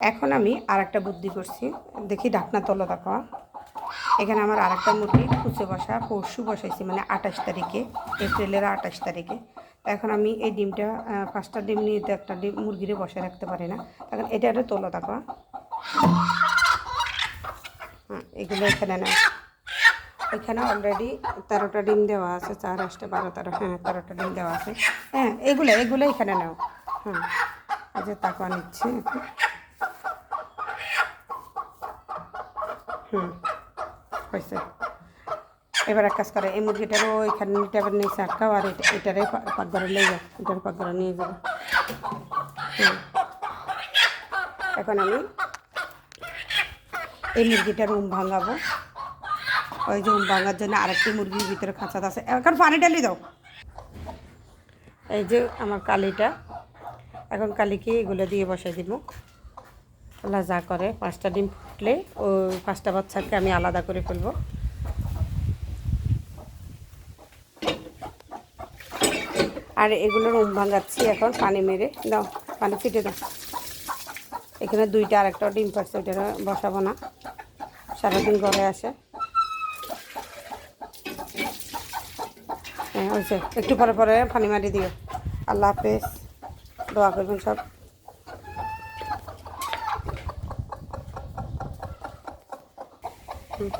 এখন আমি আর একটা বুদ্ধি করছি। দেখি ঢাকনা তলো দেখো। এখানে আমার আর একটা মুরগি কুচে বসা, পরশু বসাইছি মানে আঠাশ তারিখে, এপ্রিলের আঠাশ তারিখে। এখন আমি এই ডিমটা পাঁচটা ডিম নিয়ে তো একটা ডিম মুরগিরে বসে রাখতে পারি না। এখন এটা একটা তোলো দেখো। হ্যাঁ এগুলো এখানে না এখানে অলরেডি তেরোটা ডিম দেওয়া আছে, চার আসতে বারো, তেরো হ্যাঁ তেরোটা ডিম দেওয়া আছে। হ্যাঁ এগুলো এগুলো এখানে নাও। হ্যাঁ আচ্ছা তাকা নিচ্ছি। হুম হয়েছে এবার এক কাজ করে, এই মুরগিটারও এখানে এবার নিচে আটকাও, আর এটারে পাকঘরে নিয়ে যাও, এটার পাকঘরে নিয়ে যাব এখন আমি এই মুরগিটার উম ভাঙাবো। ওই যে উম ভাঙার জন্য আরেকটি মুরগির ভিতরে খাঁচা আছে। এখন পানি ডালি দাও। এই যে আমার কালিটা, এখন কালিকে এগুলো দিয়ে বসাই দিব। আল্লাহ যা করে, পাঁচটা ডিম ফুটলে ও পাঁচটা বাচ্চাকে আমি আলাদা করে ফেলব। আর এগুলোর উম ভাঙাচ্ছি এখন, পানি মেরে। দাও, পানি ফিটে দাও। এখানে দুইটা, আরেকটা ডিম পাচ্ছে ওইটা বসাবো না। সারাদিন ঘরে আসে। হ্যাঁ হয়েছে একটু পরে পরে পানি মারি দিও। আল্লাহ হাফেজ। দোয়া করবেন সব। হুম।